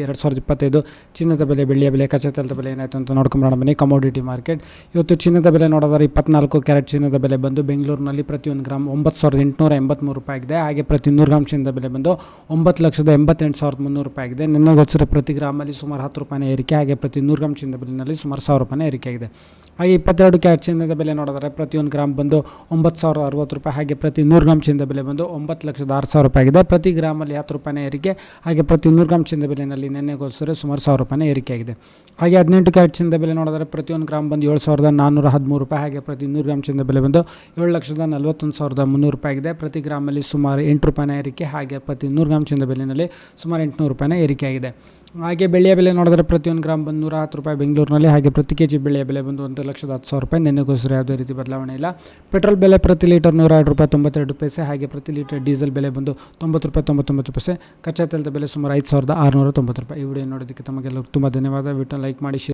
ಎರಡು ಸಾವಿರದ ಇಪ್ಪತ್ತೈದು, ಚಿನ್ನದ ಬೆಲೆ, ಬೆಳ್ಳಿಯ ಬೆಲೆ ಕಚ್ಚಾ ತೈಲದ ಬೆಲೆ ಏನಾಯಿತು ಅಂತ ನೋಡ್ಕೊಂಬರೋಣ ಬನ್ನಿ. ಕಮೋಡಿಟಿ ಮಾರ್ಕೆಟ್ ಇವತ್ತು ಚಿನ್ನದ ಬೆಲೆ ನೋಡೋದಾದ್ರೆ ಇಪ್ಪತ್ನಾಲ್ಕು ಕ್ಯಾರೆಟ್ ಚಿನ್ನದ ಬೆಲೆ ಬಂದು ಬೆಂಗಳೂರಿನಲ್ಲಿ ಪ್ರತಿಯೊಂದು ಗ್ರಾಮ್ ಒಂಬತ್ತು ಸಾವಿರದ ಎಂಟುನೂರ ಎಂಬತ್ತ್ಮೂರು ರೂಪಾಯಿ ಆಗಿದೆ. ಹಾಗೆ ಪ್ರತಿ ನೂರು ಗ್ರಾಮ್ ಚಿನ್ನದ ಬೆಲೆ ಬಂದು ಒಂಬತ್ತು ಲಕ್ಷದ ಎಂಬತ್ತೆಂಟು ಸಾವಿರದ ಮುನ್ನೂರು ರೂಪಾಯಿ ಆಗಿದೆ. ನಿನ್ನೆಗೋಸ್ಕರ ಪ್ರತಿ ಗ್ರಾಮಲ್ಲಿ ಸುಮಾರು ಹತ್ತು ರೂಪಾಯಿ ಏರಿಕೆ, ಹಾಗೆ ಪ್ರತಿ ನೂರು ಗ್ರಾಮ್ ಚಿನ್ನದ ಬೆಲೆನಲ್ಲಿ ಸುಮಾರು ಸಾವಿರ ರೂಪಾಯಿ ಏರಿಕೆ ಆಗಿದೆ. ಹಾಗೆ ಇಪ್ಪತ್ತೆರಡು ಕ್ಯಾರೆಟ್ ಚಿನ್ನದ ಬೆಲೆ ನೋಡಿದ್ರೆ ಪ್ರತಿಯೊಂದು ಗ್ರಾಮ್ ಬಂದು ಒಂಬತ್ತು ಸಾವಿರದ ಅರವತ್ತು ರೂಪಾಯಿ, ಹಾಗೆ ಪ್ರತಿ ನೂರು ಗ್ರಾಮ್ ಚಿನ್ನದ ಬೆಲೆ ಬಂದು ಒಂಬತ್ತು ಲಕ್ಷದ ಆರು ಸಾವಿರ ರೂಪಾಯಿ ಆಗಿದೆ. ಪ್ರತಿ ಗ್ರಾಮಲ್ಲಿ ಹತ್ತು ರೂಪಾಯಿನ ಏರಿಕೆ, ಹಾಗೆ ಪ್ರತಿ ನೂರು ಗ್ರಾಮ್ ಚಿನ್ನದ ಬೆಲೆಯಲ್ಲಿ ನಿನ್ನೆಗೋಸ್ಕರ ಸುಮಾರು ಸಾವಿರ ರೂಪಾಯಿನ ಏರಿಕೆ ಆಗಿದೆ. ಹಾಗೆ ಹದಿನೆಂಟು ಕ್ಯಾರೆಟ್ ಚಿನ್ನದ ಬೆಲೆ ನೋಡಿದ್ರೆ ಪ್ರತಿಯೊಂದು ಗ್ರಾಮ್ ಬಂದು ಏಳು ಸಾವಿರದ ನಾನ್ನೂರ ಹದಿಮೂರು ರೂಪಾಯಿ. ಹಾಗೆ ಪ್ರತಿ ನೂರು ಗ್ರಾಮ್ ಚಿನ್ನದ ಬೆಲೆ ಬಂದು ಏಳು ಲಕ್ಷದ ನಲವತ್ತೊಂದು ಸಾವಿರದ ಮುನ್ನೂರು ರೂಪಾಯಿ ಆಗಿದೆ. ಪ್ರತಿ ಗ್ರಾಮಲ್ಲಿ ಸುಮಾರು ಎಂಟು ರೂಪಾಯಿನ ಏರಿಕೆ ಹಾಗೆ ಪ್ರತಿ ನೂರು ಗ್ರಾಮ್ ಚಿನ್ನದ ಬೆಲೆಯಲ್ಲಿ ಸುಮಾರು ಎಂಟುನೂರು ರೂಪಾಯಿನ ಏರಿಕೆ ಆಗಿದೆ. ಹಾಗೆ ಬೆಳೆಯ ಬೆಲೆ ನೋಡಿದ್ರೆ ಪ್ರತಿಯೊಂದು ಗ್ರಾಮ್ ಬಂದು ನೂರ ಹತ್ತು ರೂಪಾಯಿ ಬೆಂಗಳೂರಿನಲ್ಲಿ. ಹಾಗೆ ಪ್ರತಿ ಕೆ ಜಿ ಬೆಳೆಯ ಬೆಲೆ ಬಂದು ಒಂದು ಲಕ್ಷದ ಹತ್ತು ಸಾವಿರ ರೂಪಾಯಿ. ನೆನ್ನೆಗೋಸ್ಕರ ಯಾವುದೇ ರೀತಿ ಬದಲಾವಣೆ ಇಲ್ಲ. ಪೆಟ್ರೋಲ್ ಬೆಲೆ ಪ್ರತಿ ಲೀಟರ್ ನೂರ ಎರಡು ರೂಪಾಯಿ ತೊಂಬತ್ತೆರಡು ಪೈಸೆ. ಹಾಗೆ ಪ್ರತಿ ಲೀಟರ್ ಡೀಸೆಲ್ ಬೆಲೆ ಬಂದು ತೊಂಬತ್ತು ರೂಪಾಯಿ ತೊಂಬತ್ತೊಂಬತ್ತು ಪೈಸೆ. ಕಚ್ಚಾ ತೈಲದ ಬೆಲೆ ಸುಮಾರು ಐದು ಸಾವಿರದ ಆರುನೂರ ತೊಂಬತ್ತು ರೂಪಾಯಿ. ಈ ವಿಡಿಯೋ ನೋಡೋದಕ್ಕೆ ತಮಗೆಲ್ಲರಿಗೂ ತುಂಬ ಧನ್ಯವಾದ. ವಿಡಿಯೋ ಲೈಕ್ ಮಾಡಿ ಶೇರ್